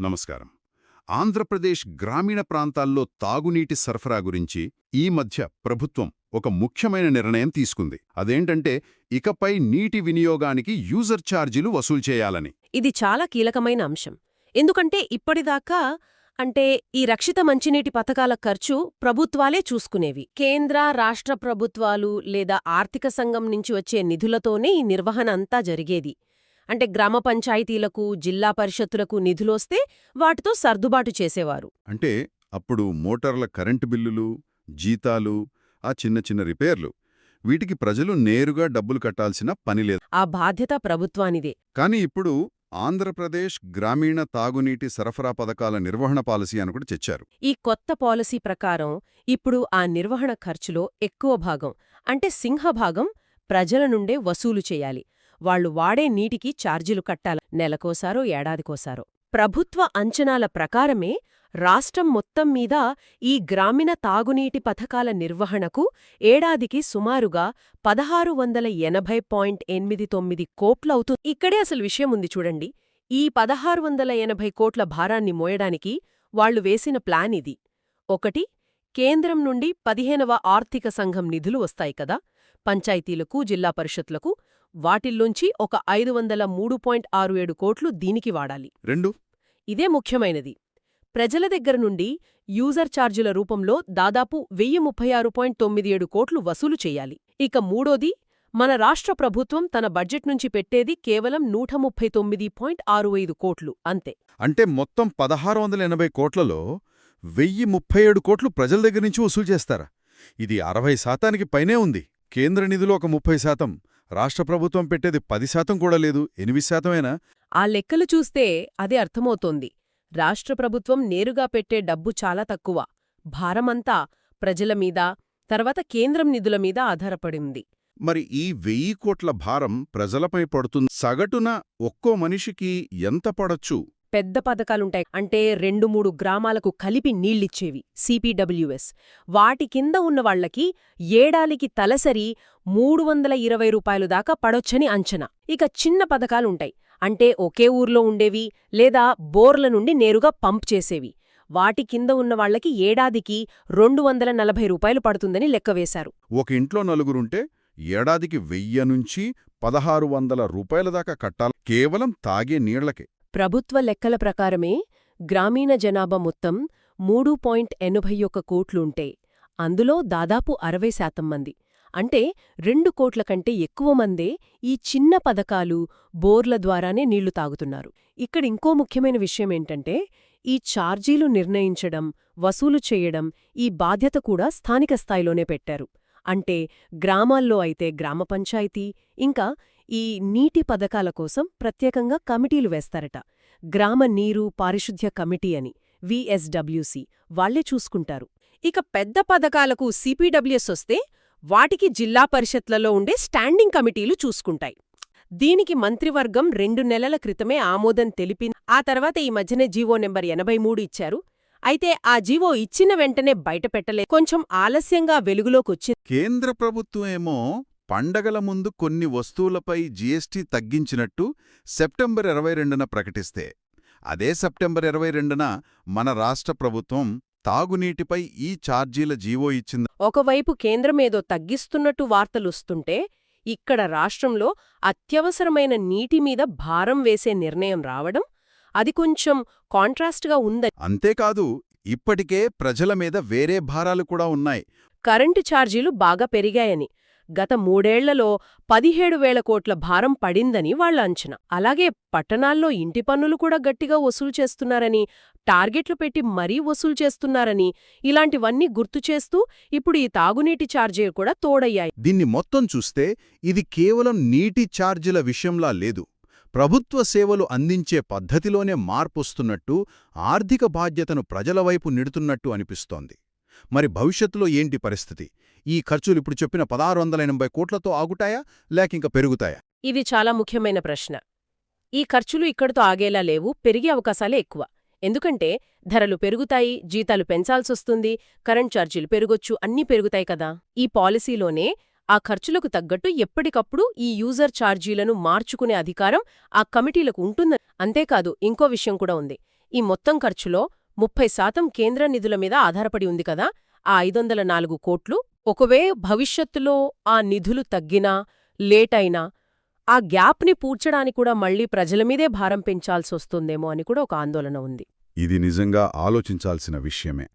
నమస్కారం. ఆంధ్రప్రదేశ్ గ్రామీణ ప్రాంతాల్లో తాగునీటి సరఫరా గురించి ఈ మధ్య ప్రభుత్వం ఒక ముఖ్యమైన నిర్ణయం తీసుకుంది. అదేంటంటే ఇకపై నీటి వినియోగానికి యూజర్ ఛార్జీలు వసూలు చేయాలని. ఇది చాలా కీలకమైన అంశం. ఎందుకంటే ఇప్పటిదాకా అంటే ఈ రక్షిత మంచినీటి పథకాల ఖర్చు ప్రభుత్వాలే చూసుకునేవి. కేంద్ర రాష్ట్ర ప్రభుత్వాలు లేదా ఆర్థిక సంఘం నుంచి వచ్చే నిధులతోనే ఈ నిర్వహణ అంతా జరిగేది. అంటే గ్రామ పంచాయతీలకు జిల్లా పరిషత్తులకు నిధులొస్తే వాటితో సర్దుబాటు చేసేవారు. అంటే అప్పుడు మోటార్ల కరెంటు బిల్లులు జీతాలు ఆ చిన్న చిన్న రిపేర్లు వీటికి ప్రజలు నేరుగా డబ్బులు కట్టాల్సిన పని లేదు. ఆ బాధ్యత ప్రభుత్వానిదే. కానీ ఇప్పుడు ఆంధ్రప్రదేశ్ గ్రామీణ తాగునీటి సరఫరా పథకాల నిర్వహణ పాలసీ అని కూడా తెచ్చారు. ఈ కొత్త పాలసీ ప్రకారం ఇప్పుడు ఆ నిర్వహణ ఖర్చులో ఎక్కువ భాగం అంటే సింహభాగం ప్రజల నుండే వసూలు చేయాలి. వాళ్ళు వాడే నీటికి ఛార్జీలు కట్టాల నెలకోసారో ఏడాదికోసారో. ప్రభుత్వ అంచనాల ప్రకారమే రాష్ట్రం మొత్తం మీద ఈ గ్రామీణ తాగునీటి పథకాల నిర్వహణకు ఏడాదికి సుమారుగా పదహారు వందల ఎనభై పాయింట్ ఎనిమిది తొమ్మిది కోట్లవుతుంది ఇక్కడే అసలు విషయం ఉంది చూడండి. ఈ పదహారు వందల ఎనభై కోట్ల భారాన్ని మోయడానికి వాళ్ళు వేసిన ప్లాన్ ఇది. ఒకటి కేంద్రం నుండి పదిహేనవ ఆర్థిక సంఘం నిధులు వస్తాయి కదా. పంచాయతీలకు జిల్లా పరిషత్లకు వాటిల్లోంచి ఒక ఐదు వందల మూడు పాయింట్ ఆరు ఏడు కోట్లు దీనికి వాడాలి. రెండు? ఇదే ముఖ్యమైనది. ప్రజల దగ్గర నుండి యూజర్ ఛార్జీల రూపంలో దాదాపు వెయ్యి ముప్పై ఆరు పాయింట్ తొమ్మిది ఏడు కోట్లు వసూలు చేయాలి. ఇక మూడోది మన రాష్ట్ర ప్రభుత్వం తన బడ్జెట్ నుంచి పెట్టేది కేవలం నూట ముప్పై తొమ్మిది పాయింట్ ఆరు ఐదు కోట్లు అంతే. అంటే మొత్తం పదహారు వందల ఎనభై కోట్లలో వెయ్యి ముప్పై ఏడు కోట్లు ప్రజల దగ్గర నుంచి వసూలు చేస్తారా? ఇది అరవై శాతానికి పైనే ఉంది. కేంద్ర నిధులు ఒక ముప్పై శాతం రాష్ట్ర ప్రభుత్వం పెట్టేది పది శాతం కూడా లేదు ఎనిమిది శాతమేనా? ఆ లెక్కలు చూస్తే అదే అర్థమవుతోంది. రాష్ట్ర ప్రభుత్వం నేరుగా పెట్టే డబ్బు చాలా తక్కువ. భారమంతా ప్రజల మీద తర్వాత కేంద్రం నిధుల మీద ఆధారపడింది. మరి ఈ వెయ్యి కోట్ల భారం ప్రజలపై పడుతుంది. సగటున ఒక్కో మనిషికి ఎంత పడొచ్చు? పెద్ద పథకాలుంటాయి. అంటే రెండు మూడు గ్రామాలకు కలిపి నీళ్ళిచ్చేవి. సిపిడబ్ల్యూఎస్. వాటి కింద ఉన్న వాళ్ళకి ఏడాదికి తలసరి మూడు వందల ఇరవై రూపాయలు దాకా పడొచ్చని అంచనా. ఇక చిన్న పథకాలుంటాయి. అంటే ఒకే ఊర్లో ఉండేవి లేదా బోర్ల నుండి నేరుగా పంప్ చేసేవి. వాటి కింద ఉన్న వాళ్ళకి ఏడాదికి రెండు వందల నలభై రూపాయలు పడుతుందని లెక్కవేశారు ఒక ఇంట్లో నలుగురుంటే ఏడాదికి వెయ్యి నుంచి పదహారు వందల రూపాయల దాకా కట్టాలి. కేవలం తాగే నీళ్ళకే ప్రభుత్వ లెక్కల ప్రకారమే గ్రామీణ జనాభా మొత్తం మూడు పాయింట్ ఎనభై ఒక్క కోట్లుంటే అందులో దాదాపు అరవై శాతం మంది. అంటే రెండు కోట్ల కంటే ఎక్కువ మందే ఈ చిన్న పథకాలు బోర్ల ద్వారానే నీళ్ళు తాగుతున్నారు. ఇక్కడ ఇంకో ముఖ్యమైన విషయమేంటంటే ఈ ఛార్జీలు నిర్ణయించడం వసూలు చేయడం ఈ బాధ్యత కూడా స్థానిక స్థాయిలోనే పెట్టారు. అంటే గ్రామాల్లో అయితే గ్రామ పంచాయతీ ఇంకా ఈ నీటి పథకాల కోసం ప్రత్యేకంగా కమిటీలు వేస్తారట. గ్రామ నీరు పారిశుద్ధ్య కమిటీ అని విఎస్డబ్ల్యూసి వాళ్ళే చూసుకుంటారు. ఇక పెద్ద పథకాలకు సిపిడబ్ల్యూఎస్ వస్తే వాటికి జిల్లా పరిషత్లలో ఉండే స్టాండింగ్ కమిటీలు చూసుకుంటాయి. దీనికి మంత్రివర్గం రెండు నెలల క్రితమే ఆమోదం తెలిపి ఆ తర్వాత ఈ మధ్యనే జీవో నెంబర్ ఎనభై మూడు ఇచ్చారు. అయితే ఆ జీవో ఇచ్చిన వెంటనే బయటపెట్టలే కొంచెం ఆలస్యంగా వెలుగులోకొచ్చింది కేంద్ర ప్రభుత్వం ఏమో పండగల ముందు కొన్ని వస్తువులపై జీఎస్టీ తగ్గించినట్టు సెప్టెంబర్ ఇరవై రెండున ప్రకటిస్తే అదే సెప్టెంబర్ ఇరవై రెండున మన రాష్ట్ర ప్రభుత్వం తాగునీటిపై ఈ ఛార్జీల జీవో ఇచ్చింది. ఒకవైపు కేంద్రమేదో తగ్గిస్తున్నట్టు వార్తలుస్తుంటే ఇక్కడ రాష్ట్రంలో అత్యవసరమైన నీటి మీద భారం వేసే నిర్ణయం రావడం అది కొంచెం కాంట్రాస్ట్గా ఉందని. అంతేకాదు ఇప్పటికే ప్రజల మీద వేరే భారాలు కూడా ఉన్నాయి. కరెంటు ఛార్జీలు బాగా పెరిగాయని గత మూడేళ్ళలో పదిహేడు వేల కోట్ల భారం పడిందని వాళ్ళ అంచనా. అలాగే పట్టణాల్లో ఇంటి పన్నులు కూడా గట్టిగా వసూలు చేస్తున్నారని టార్గెట్లు పెట్టి మరీ వసూలు చేస్తున్నారని ఇలాంటివన్నీ గుర్తు చేస్తూ ఇప్పుడు ఈ తాగునీటి ఛార్జీలు కూడా తోడయ్యాయి. దీన్ని మొత్తం చూస్తే ఇది కేవలం నీటి ఛార్జీల విషయంలా లేదు. ప్రభుత్వ సేవలు అందించే పద్ధతిలోనే మార్పొస్తున్నట్టు ఆర్థిక బాధ్యతను ప్రజల వైపు నిడుతున్నట్టు అనిపిస్తోంది. మరి భవిష్యత్తులో ఏంటి పరిస్థితి? ఈ ఖర్చులు ఇప్పుడు చెప్పిన పదహారు వందల ఎనభై కోట్లతో ఆగుతాయా లేకింక పెరుగుతాయా? ఇది చాలా ముఖ్యమైన ప్రశ్న. ఈ ఖర్చులు ఇక్కడితో ఆగేలా లేవు పెరిగే అవకాశాలే ఎక్కువ. ఎందుకంటే ధరలు పెరుగుతాయి జీతాలు పెంచాల్సొస్తుంది కరెంట్ ఛార్జీలు పెరగొచ్చు అన్నీ పెరుగుతాయి కదా. ఈ పాలసీలోనే ఆ ఖర్చులకు తగ్గట్టు ఎప్పటికప్పుడు ఈ యూజర్ ఛార్జీలను మార్చుకునే అధికారం ఆ కమిటీలకు ఉంటుందని అంతేకాదు ఇంకో విషయం కూడా ఉంది. ఈ మొత్తం ఖర్చులో ముప్పై శాతం కేంద్ర నిధుల మీద ఆధారపడి ఉంది కదా ఆ ఐదొందల నాలుగు కోట్లు ఒకవే భవిష్యత్తులో ఆ నిధులు తగ్గినా లేటైనా ఆ గ్యాప్ని పూడ్చడానికి కూడా మళ్ళీ ప్రజల మీదే భారం పెంచాల్సొస్తుందేమో అని కూడా ఒక ఆందోళన ఉంది. ఇది నిజంగా ఆలోచించాల్సిన విషయమే.